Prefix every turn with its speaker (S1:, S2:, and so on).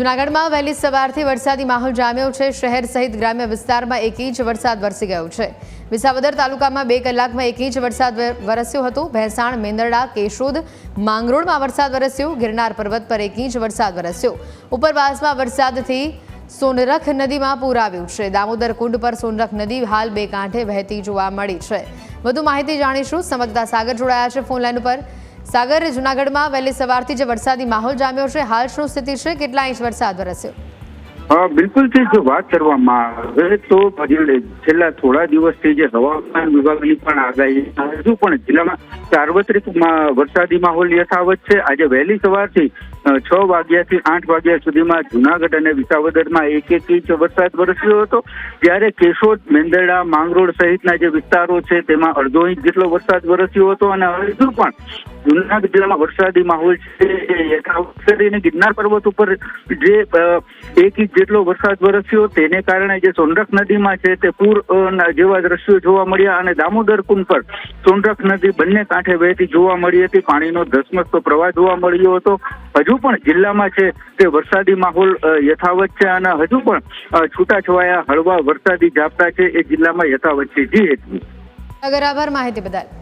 S1: જૂનાગઢમાં વહેલી સવારથી વરસાદી માહોલ જામ્યો છે. શહેર સહિત ગ્રામ્ય વિસ્તારમાં એક ઇંચ વરસાદ વરસી ગયો છે. વિસાવદર તાલુકામાં બે કલાકમાં એક ઇંચ વરસાદ વરસ્યો હતો. ભેંસાણ, મેંદરડા, કેશોદ, માંગરોળમાં વરસાદ વરસ્યો. ગિરનાર પર્વત પર એક ઇંચ વરસાદ વરસ્યો. ઉપરવાસમાં વરસાદથી સોનરખ નદીમાં પૂર આવ્યું છે. દામોદર કુંડ પર સોનરખ નદી હાલ બે કાંઠે વહેતી જોવા મળી છે. વધુ માહિતી જાણીશું. સમજતા સાગર જોડાયા છે ફોનલાઈન ઉપર. સાગર, જુનાગઢમાં વહેલી સવારથી જે વરસાદી માહોલ જામ્યો છે, હાલ શું સ્થિતિ છે? કેટલા ઇંચ વરસાદ વરસ્યો?
S2: બિલકુલથી જો વાત કરવામાં આવે તો છેલ્લા થોડા દિવસથી જે હવામાન વિભાગની પણ આગાહી હજુ પણ જિલ્લામાં સાર્વત્રિક વરસાદી માહોલ યથાવત છે. આજે વહેલી સવારથી છ વાગ્યાથી આઠ વાગ્યા સુધીમાં જુનાગઢ અને વિસાવદરમાં એક એક ઇંચ વરસાદ વરસ્યો હતો. જ્યારે કેશોદ, મેંદરડા, માંગરોળ સહિતના જે વિસ્તારો છે, તેમાં અડધો ઇંચ જેટલો વરસાદ વરસ્યો હતો અને હજુ પણ જુનાગઢ જિલ્લામાં વરસાદી માહોલ છે. ગિરનાર પર્વત ઉપર જે એક ઇંચ જેટલો વરસાદ વરસ્યો, તેને કારણે જે સોનરખ નદીમાં છે, તે પૂર જેવા દ્રશ્યો જોવા મળ્યા અને દામોદર કુંડ પર સોનરખ નદી બંને કાંઠે વહેતી જોવા મળી હતી. પાણીનો ધસમસતો પ્રવાહ જોવા મળ્યો હતો. હજુ પણ જિલ્લામાં છે તે વરસાદી માહોલ યથાવત છે અને હજુ પણ છૂટાછવાયા હળવા વરસાદી ઝાપટા છે એ જિલ્લામાં યથાવત છે. જી હેતુ.
S1: અગર આભાર માહિતી બદલ.